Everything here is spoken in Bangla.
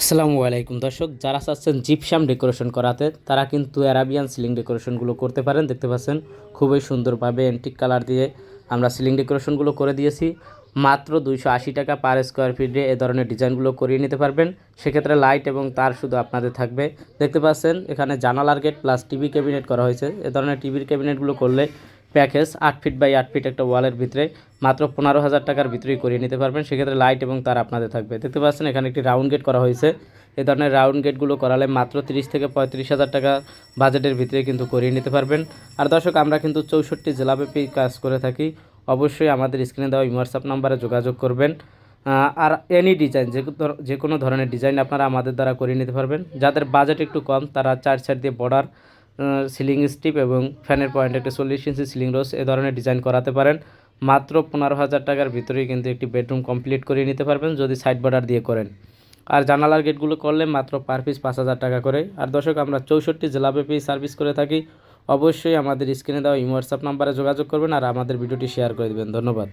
আসসালামু আলাইকুম। দর্শক, যারা চাচ্ছেন জিপসাম ডেকোরেশন করাতে, তারা কিন্তু অ্যারাবিয়ান সিলিং ডেকোরেশনগুলো করতে পারেন। দেখতে পাচ্ছেন, খুবই সুন্দরভাবে অ্যান্টিক কালার দিয়ে আমরা সিলিং ডেকোরেশনগুলো করে দিয়েছি। মাত্র দুইশো আশি টাকা পার স্কোয়ার ফিটে এ ধরনের ডিজাইনগুলো করিয়ে নিতে পারবেন। সেক্ষেত্রে লাইট এবং তার শুধু আপনাদের থাকবে। দেখতে পাচ্ছেন, এখানে জানালার গেট প্লাস টিভি ক্যাবিনেট করা হয়েছে। এ ধরনের টিভির ক্যাবিনেটগুলো করলে প্যাকেজ আট ফিট বাই আট ফিট একটা ওয়ালের ভিতরে মাত্র পনেরো হাজার টাকার ভিতরেই করিয়ে নিতে পারবেন। সেক্ষেত্রে লাইট এবং তার আপনাদের থাকবে। দেখতে পাচ্ছেন এখানে একটি রাউন্ড গেট করা হয়েছে। এ ধরনের রাউন্ড গেটগুলো করালে মাত্র তিরিশ থেকে পঁয়ত্রিশ হাজার টাকা বাজেটের ভিতরে কিন্তু করিয়ে নিতে পারবেন। আর দর্শক, আমরা কিন্তু চৌষট্টি জেলাব্যাপী কাজ করে থাকি। অবশ্যই আমাদের স্ক্রিনে দেওয়া হোয়াটসঅ্যাপ নাম্বারে যোগাযোগ করবেন। আর এনি ডিজাইন যে যে কোনো ধরনের ডিজাইন আপনারা আমাদের দ্বারা করিয়ে নিতে পারবেন। যাদের বাজেট একটু কম, তারা চার সাইড দিয়ে বর্ডার সিলিং স্টিপ এবং ফ্যানের পয়েন্ট একটা চল্লিশ ইঞ্চি সিলিং রোজ এ ধরনের ডিজাইন করাতে পারেন। মাত্র পনেরো হাজার টাকার ভিতরেই কিন্তু একটি বেডরুম কমপ্লিট করিয়ে নিতে পারবেন যদি সাইড বর্ডার দিয়ে করেন। আর জানালার গেটগুলো করলে মাত্র পার পিস পাঁচ হাজার টাকা করে। আর দর্শক, আমরা চৌষট্টি জেলাব্যাপী সার্ভিস করে থাকি। অবশ্যই আমাদের স্ক্রিনে দেওয়া হোয়াটসঅ্যাপ নাম্বারে যোগাযোগ করবেন আর আমাদের ভিডিওটি শেয়ার করে দেবেন। ধন্যবাদ।